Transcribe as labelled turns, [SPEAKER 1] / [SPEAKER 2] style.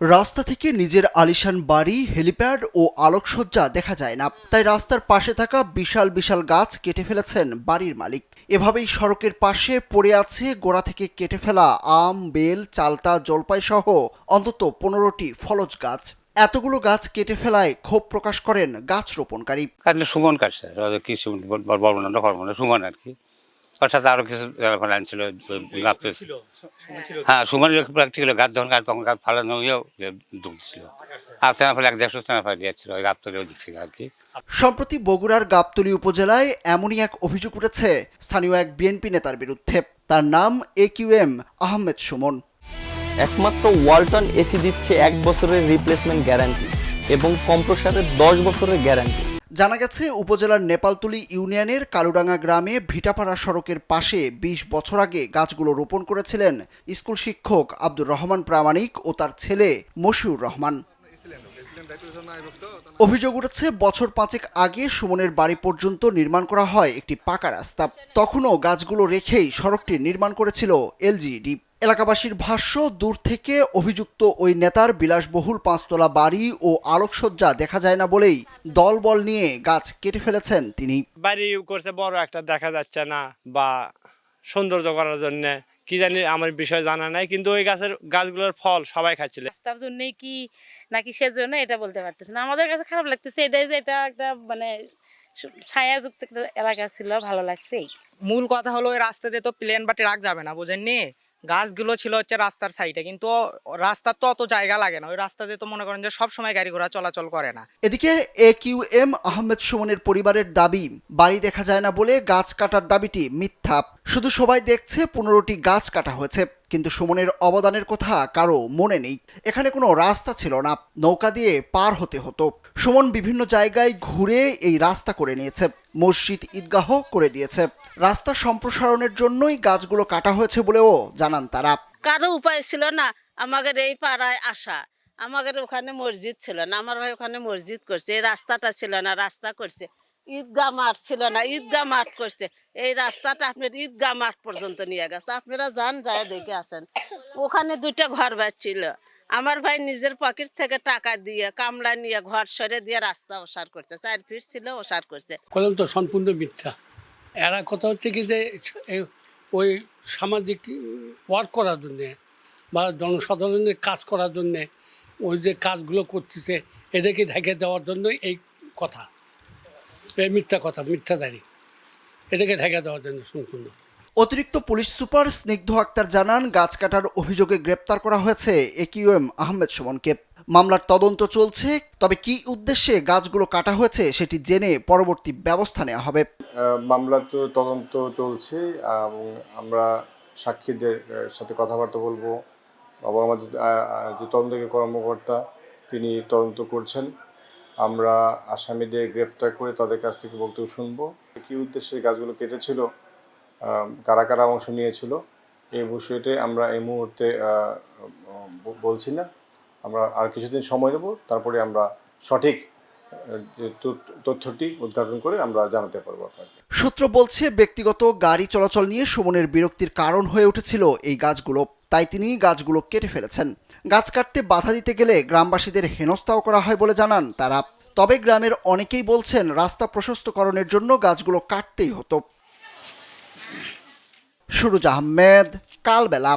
[SPEAKER 1] রাস্তা থেকে নিজের আলিশান বাড়ি, হেলিপ্যাড ও আলোকসজ্জা দেখা যায় না। তাই রাস্তার পাশে থাকা বিশাল বিশাল গাছ কেটে ফেলেছেন বাড়ির মালিক। এভাবেই সড়কের পাশে পড়ে আছে গোড়া থেকে কেটে ফেলা আম, বেল, চালতা জলপাই সহ অন্তত পনেরোটি ফলজ গাছ। এতগুলো গাছ কেটে ফেলায় ক্ষোভ প্রকাশ করেন গাছ রোপণকারী।
[SPEAKER 2] সুমন কাটছে কি সুমন আর কি। ওর সাথে আরও কিছু প্ল্যান ছিল গাছ হ্যাঁ সুমনের প্র্যাকটিক্যাল গাছ যখন গাছ তখন গাছ ফালানো হয়েও ডুব ছিল। আর সেনা ফলে এক দেড়শো সেনা ফেলে দিয়েছিল ওই গাছ তলে ওদিক থেকে আর কি।
[SPEAKER 1] সম্প্রতি বগুড়ার গাবতলী উপজেলায় এমনই এক অভিযোগ উঠেছে স্থানীয় এক বিএনপি নেতার বিরুদ্ধে। তার নাম A Q M Ahmed Sumon.
[SPEAKER 3] একমাত্র ওয়ালটন এসি দিচ্ছে এক বছরের রিপ্লেসমেন্ট গ্যারান্টি এবং কম্প্রসারের দশ বছরের গ্যারান্টি
[SPEAKER 1] জানা গেছে, উপজেলার নেপালতলী ইউনিয়নের কালুডাঙ্গা গ্রামে ভিটাপাড়া সড়কের পাশে ২০ বছর আগে গাছগুলো রোপণ করেছিলেন স্কুল শিক্ষক আব্দুর রহমান প্রামাণিক ও তার ছেলে মশিউর রহমান। অভিযোগ উঠেছে, বছর পাঁচেক আগে সুমনের বাড়ি পর্যন্ত নির্মাণ করা হয় একটি পাকা রাস্তা। তখনও গাছগুলো রেখেই সড়কটি নির্মাণ করেছিল এলজিইডি এলাকাবাসীর ভাষ্য দূর থেকে অভিযুক্ত ওই নেতার বিলাসবহুল পাঁচতলা বাড়ি ও আলোকসজ্জা দেখা যায় না বলেই দলবল নিয়ে গাছ কেটে ফেলেছেন তিনি।
[SPEAKER 4] বাড়ি করতে বড় একটা দেখা যাচ্ছে না বা সৌন্দর্য করার জন্য। কি জানি আমার বিষয় জানা নাই কিন্তু ওই গাছের গাছগুলোর ফল সবাই খাচ্ছিল।
[SPEAKER 5] তার জন্যই কি নাকি সেজন্য এটা বলতে পারতেছে না। আমাদের কাছে খারাপ লাগতেছে এটাই যে এটা একটা মানে ছায়াযুক্ত একটা এলাকা ছিল ভালো লাগছে।
[SPEAKER 6] মূল কথা হলো ওই রাস্তাতে তো প্লেন বা ট্রাক যাবে না বুঝেননি? গাছগুলো ছিল হচ্ছে রাস্তার সাইডে কিন্তু রাস্তার তো অত জায়গা লাগে না। ওই রাস্তাতে তো মনে করেন যে সব সময় গাড়ি ঘোড়া চলাচল করে না।
[SPEAKER 1] এদিকে এ কিউ এম আহমেদ সুমনের পরিবারের দাবি, বাড়ি দেখা যায় না বলে গাছ কাটার দাবিটি মিথ্যা। শুধু সবাই দেখছে, পনেরোটি গাছ কাটা হয়েছে, কিন্তু সুমনের অবদানের কথা কারও মনে নেই। এখানে কোনো রাস্তা ছিল না, নৌকা দিয়ে পার হতে হতো। সুমন বিভিন্ন জায়গায় ঘুরে এই রাস্তা করে নিয়েছে, মসজিদ ঈদগাহ করে দিয়েছে। রাস্তা সম্প্রসারণের জন্যই গাছগুলো কাটা হয়েছে বলেও জানান তারা।
[SPEAKER 7] কারও উপায় ছিল না, আমাদের এই পাড়ায় আসা। আমাদের ওখানে মসজিদ ছিল না, আমার ভাই ওখানে মসজিদ করছে, এই রাস্তাটা ছিল না, রাস্তা করছে। ঈদগাহ মাঠ ছিল না, ঈদগাহ মাঠ করছে। এই রাস্তাটা আপনার ঈদগাহ মাঠ পর্যন্ত নিয়ে গেছে। আপনারা যান, যায় দেখে আসেন। ওখানে দুইটা ঘর ছিল। আমার ভাই নিজের পকেট থেকে টাকা দিয়ে কামলা নিয়ে ঘর সরে দিয়ে রাস্তা ওসার করছে। চার ফিট ছিল, ওসার করছে।
[SPEAKER 8] কলম তো সম্পূর্ণ মিথ্যা। এরা কথা হচ্ছে কি যে ওই সামাজিক ওয়ার্ক করার জন্যে বা জনসাধারণের কাজ করার জন্যে ওই যে কাজগুলো করতেছে, এদেরকে ঢেকে দেওয়ার জন্য এই কথা। মিথ্যা কথা মিথ্যাদারি। এটাকে ঢেকে দেওয়ার জন্য সম্পূর্ণ।
[SPEAKER 1] অতিরিক্ত পুলিশ সুপার স্নিগ্ধ আক্তার জানান গাছ কাটার অভিযোগে গ্রেপ্তার করা হয়েছে একিউএম আহমেদ সুমনকে। মামলার তদন্ত চলছে তবে কি উদ্দেশ্যে গাছগুলো কাটা হয়েছে সেটি জেনে পরবর্তী ব্যবস্থা নেওয়া হবে।
[SPEAKER 9] মামলা তো তদন্ত চলছে এবং আমরা সাক্ষীদের সাথে কথাবার্তা বলব। এবং আমাদের যে তদন্তকারী কর্মকর্তা তিনি তদন্ত করছেন। আমরা আসামিদের গ্রেপ্তার করে তাদের কাছ থেকে বক্তব্য শুনব। কী উদ্দেশ্যে গাছগুলো কেটেছিল কারা কারা অংশ নিয়েছিল এই বিষয়টি আমরা এই মুহূর্তে বলছি না। আমরা আর কিছুদিন সময় নেব, তারপরে আমরা সঠিক তথ্যটি উদ্ঘাটন করে আমরা জানাতে পারব আপনাকে।
[SPEAKER 1] সূত্র বলছে, ব্যক্তিগত গাড়ি চলাচল নিয়ে সুমনের বিরক্তির কারণ হয়ে উঠেছিল এই গাছগুলো। তাই তিনি গাছগুলো কেটে ফেলেছেন। গাছ কাটতে বাধা দিতে গেলে গ্রামবাসীদের হেনস্থাও করা হয় বলে জানান তারা। তবে গ্রামের অনেকেই বলছেন রাস্তা প্রশস্তকরণের জন্য গাছগুলো কাটতেই হতো। সুরুজ আহমেদ কালবেলা।